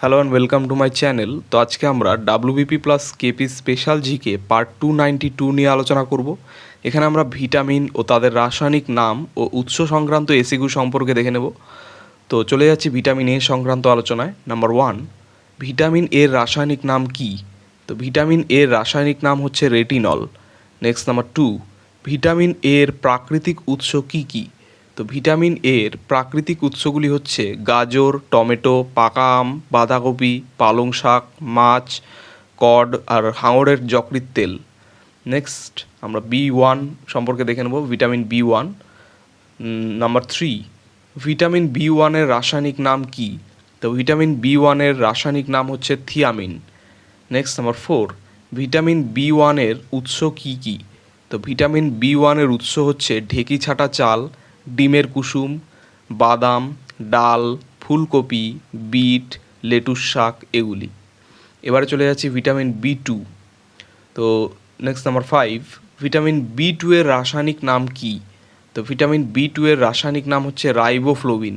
Hello and welcome to my channel তো আজকে আমরা WBP plus KP special GK part two ninety two নিয়ে আলোচনা করব। এখানে আমরা ভিটামিন ও তাদের রাসায়নিক নাম ও উৎস সংক্রান্ত এসিগু সম্পর্কে দেখে নেব। তো চলে যাচ্ছি ভিটামিন এ সংক্রান্ত আলোচনায়। নাম্বার ওয়ান ভিটামিন এর রাসায়নিক নাম কি? তো ভিটামিন এর রাসায়নিক নাম হচ্ছে retinol next number two vitamin এর প্রাকৃতিক উৎস কি কি? তো ভিটামিন এর প্রাকৃতিক উৎসগুলি হচ্ছে গাজর, টমেটো, পাকা আম, বাঁধাকপি, পালং শাক, মাছ, কড আর হাঙরের যকৃৎ তেল। নেক্সট আমরা বি ওয়ান সম্পর্কে দেখে নেব, vitamin B one number three vitamin B ওয়ানের রাসায়নিক নাম কি? তো ভিটামিন বি ওয়ানের রাসায়নিক নাম হচ্ছে thiamine next number four vitamin B ওয়ানের উৎস কি কি? তো ভিটামিন বি ওয়ানের উৎস হচ্ছে ঢেকি ছাটা চাল ডিমের কুসুম, বাদাম, ডাল, ফুলকপি, বিট, লেটুস শাক এগুলি। এবারে চলে যাচ্ছি ভিটামিন বি টু। তো next number five vitamin B two এর রাসায়নিক নাম কি? তো ভিটামিন বি টু এর রাসায়নিক নাম হচ্ছে riboflavin.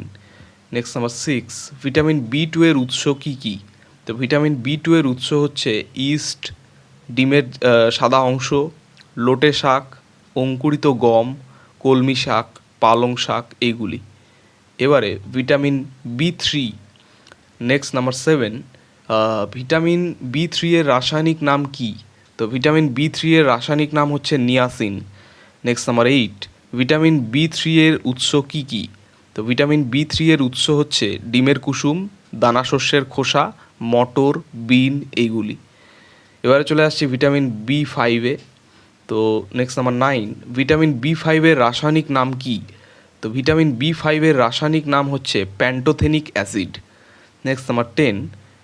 Next number six vitamin B two এর উৎস কি কি? তো ভিটামিন বি টু এর উৎস হচ্ছে ইস্ট, ডিমের সাদা অংশ, লোটে শাক, অঙ্কুরিত গম, কলমি শাক পালং শাক এইগুলি। এবারে vitamin B three next number seven vitamin B three এর রাসায়নিক নাম কি? তো ভিটামিন বি থ্রি এর রাসায়নিক নাম হচ্ছে niacin. Next number eight vitamin B three এর উৎস কি কি? তো ভিটামিন বি থ্রি এর উৎস হচ্ছে ডিমের কুসুম, দানা শস্যের খোসা, মটর, বিন এইগুলি। এবারে চলে আসছি ভিটামিন বি ফাইভে তো next number nine vitamin B ফাইভের রাসায়নিক নাম কি? তো ভিটামিন বি ফাইভের রাসায়নিক নাম হচ্ছে pantothenic acid next number ten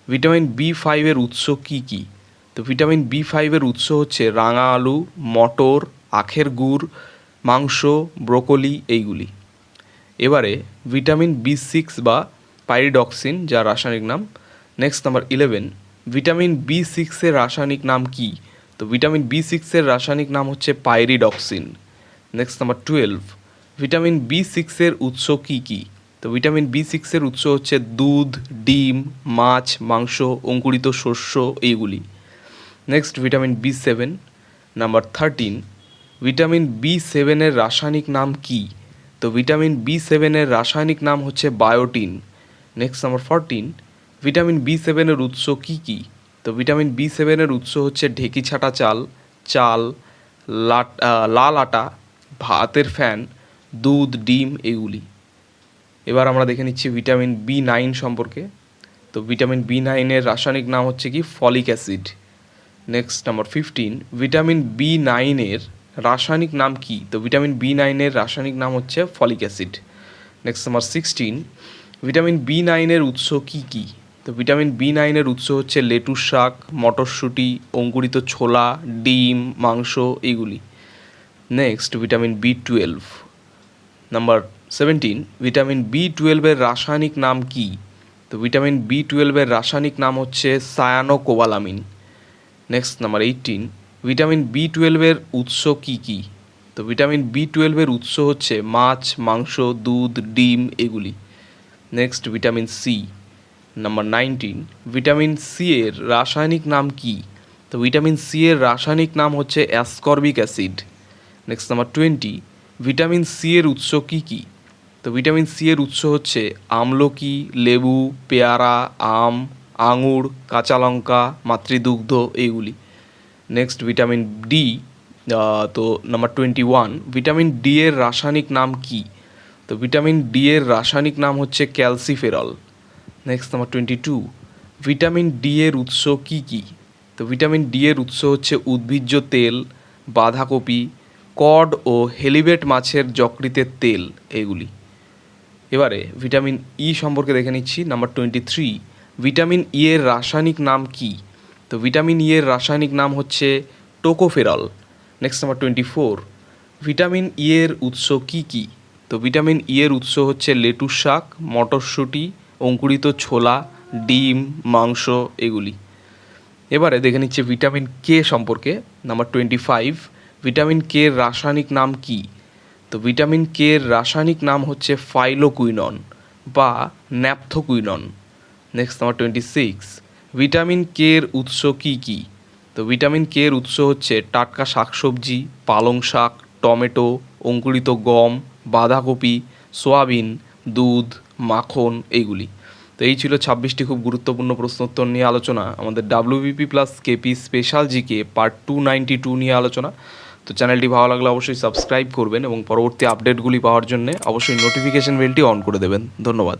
vitamin B ফাইভের উৎস কি কি? তো ভিটামিন বি ফাইভের উৎস হচ্ছে রাঙা আলু, মটর, আখের গুড়, মাংস, ব্রোকলি এইগুলি। এবারে ভিটামিন বি সিক্স বা পাইরিডক্সিন যার রাসায়নিক নাম। Next number eleven vitamin B সিক্সের রাসায়নিক নাম কি? তো ভিটামিন বি সিক্সের রাসায়নিক নাম হচ্ছে pyridoxine next number twelve vitamin B সিক্সের উৎস কি কি? তো ভিটামিন বি সিক্সের উৎস হচ্ছে দুধ, ডিম, মাছ, মাংস, অঙ্কুরিত শস্য, এইগুলি। Next vitamin B seven number thirteen vitamin B সেভেনের রাসায়নিক নাম কি? তো ভিটামিন বি সেভেনের রাসায়নিক নাম হচ্ছে biotin next number fourteen vitamin B সেভেনের উৎস কি কি? তো ভিটামিন বি সেভেনের উৎস হচ্ছে ঢেকি ছাটা চাল চাল লাল আটা, ভাতের ফ্যান, দুধ, ডিম এগুলি। এবার আমরা দেখে নিচ্ছি ভিটামিন বি নাইন সম্পর্কে। তো ভিটামিন বি নাইনের রাসায়নিক নাম হচ্ছে কি? Folic acid. Next number fifteen vitamin B নাইনের রাসায়নিক নাম কি? তো ভিটামিন বি নাইনের রাসায়নিক নাম হচ্ছে folic acid. Next number sixteen vitamin B নাইনের উৎস কী কি? তো ভিটামিন বি নাইনের উৎস হচ্ছে লেটুস শাক, মটরশুঁটি, অঙ্কুরিত ছোলা, ডিম, মাংস, এগুলি। Next vitamin B twelve number seventeen vitamin B টুয়েলভের রাসায়নিক নাম কি? তো ভিটামিন বি টুয়েলভের রাসায়নিক নাম হচ্ছে cyanocobalamin next number eighteen vitamin B টুয়েলভের উৎস কি কি? তো ভিটামিন বি টুয়েলভের উৎস হচ্ছে মাছ, মাংস, দুধ, ডিম, এগুলি। Next vitamin C number nineteen vitamin C এর রাসায়নিক নাম কি? তো ভিটামিন সি এর রাসায়নিক নাম হচ্ছে ascorbic acid next number twenty vitamin C এর উৎস কি কি? তো ভিটামিন সি এর উৎস হচ্ছে আমলকি, লেবু, পেয়ারা, আম, আঙুর, কাঁচা লঙ্কা, মাতৃদুগ্ধ এইগুলি। নেক্সট ভিটামিন ডি তো number twenty one vitamin D এর রাসায়নিক নাম কি? তো ভিটামিন ডি এর রাসায়নিক নাম হচ্ছে calciferol next number twenty two vitamin D এর উৎস কি কি? তো ভিটামিন ডি এর উৎস হচ্ছে উদ্ভিজ্জ তেল, বাঁধাকপি, কড ও হেলিবেট মাছের যকৃতের তেল, এগুলি। এবারে ভিটামিন ই সম্পর্কে দেখে নিচ্ছি number twenty three vitamin E এর রাসায়নিক নাম কি? তো ভিটামিন ই এর রাসায়নিক নাম হচ্ছে tocopherol. Next number twenty four vitamin E এর উৎস কি কি? তো ভিটামিন ই এর উৎস হচ্ছে লেটুস শাক, মটরশুঁটি অঙ্কুরিত ছোলা, ডিম, মাংস এগুলি। এবারে দেখে নিচ্ছে ভিটামিন কে সম্পর্কে number twenty five vitamin K রাসায়নিক নাম কি? তো ভিটামিন কে রাসায়নিক নাম হচ্ছে ফাইলোকুইনন বা naphthoquinone. Next number twenty six vitamin K এর উৎস কী কী? তো ভিটামিন কে এর উৎস হচ্ছে টাটকা শাকসবজি, পালং শাক, টমেটো, অঙ্কুরিত গম, বাঁধাকপি, সোয়াবিন, দুধ মাখন, এইগুলি। তো এই ছিল ছাব্বিশটি খুব গুরুত্বপূর্ণ প্রশ্নোত্তর নিয়ে আলোচনা। আমাদের WBP plus KP special GK part two ninety two নিয়ে আলোচনা। তো চ্যানেলটি ভালো লাগলে অবশ্যই সাবস্ক্রাইব করবেন এবং পরবর্তী আপডেটগুলি পাওয়ার জন্য অবশ্যই নোটিফিকেশন বেলটি অন করে দেবেন। ধন্যবাদ।